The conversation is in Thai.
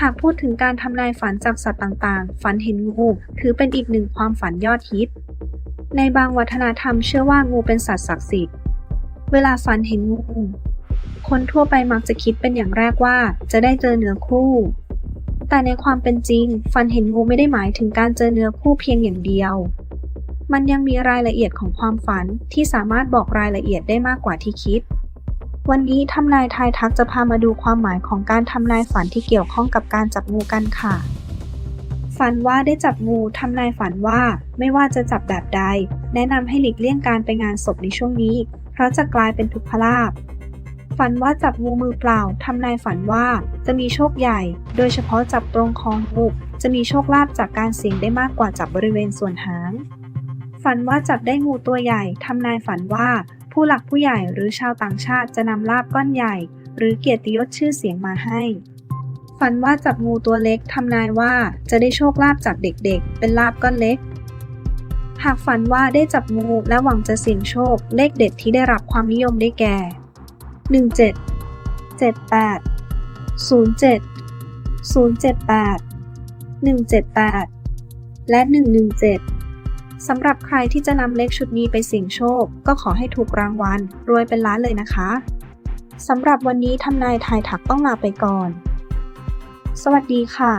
หากพูดถึงการทำนายฝันจากสัตว์ต่างๆ ฝันเห็นงูถือเป็นอีกหนึ่งความฝันยอดฮิต ในบางวัฒนธรรมเชื่อว่างูเป็นสัตว์ศักดิ์สิทธิ์ เวลาฝันเห็นงูคนทั่วไปมักจะคิดเป็นอย่างแรกว่าจะได้เจอเนื้อคู่ แต่ในความเป็นจริง ฝันเห็นงูไม่ได้หมายถึงการเจอเนื้อคู่เพียงอย่างเดียว มันยังมีรายละเอียดของความฝันที่สามารถบอกรายละเอียดได้มากกว่าที่คิด วันนี้ทำนายทายทักจะพามาดูความหมายของการทำนายฝันที่เกี่ยวข้องกับการจับงูกันค่ะ ฝันว่าได้จับงูทำนายฝันว่าไม่ว่าจะจับแบบใด แนะนำให้หลีกเลี่ยงการไปงานศพในช่วงนี้ เพราะจะกลายเป็นทุกขลาภฝันว่าจับงูมือเปล่าทำนายฝันว่าจะมีโชคใหญ่ โดยเฉพาะจับตรงคองูจะมีโชคลาภจากการเสี่ยงได้มากกว่าจับบริเวณส่วนหาง ฝันว่าจับได้งูตัวใหญ่ ทำนายฝันว่า ผู้หลักผู้ใหญ่หรือชาวต่างชาติจะนำลาบก้อนใหญ่ หรือเกียรติยศชื่อเสียงมาให้ ฝันว่าจับงูตัวเล็ก ทำนายว่าจะได้โชคลาภจากเด็กๆ เป็นลาบก้อนเล็ก หากฝันว่าได้จับงูและหวังจะเสี่ยงโชค เลขเด็ดที่ได้รับความนิยมได้แก่ 17 78 07 078 178 และ 117 สำหรับใครที่จะนำเลขชุดนี้ไปเสี่ยงโชค ก็ขอให้ถูกรางวัล รวยเป็นล้านเลยนะคะสำหรับวันนี้ทำนายทายถักต้องลาไปก่อน สวัสดีค่ะ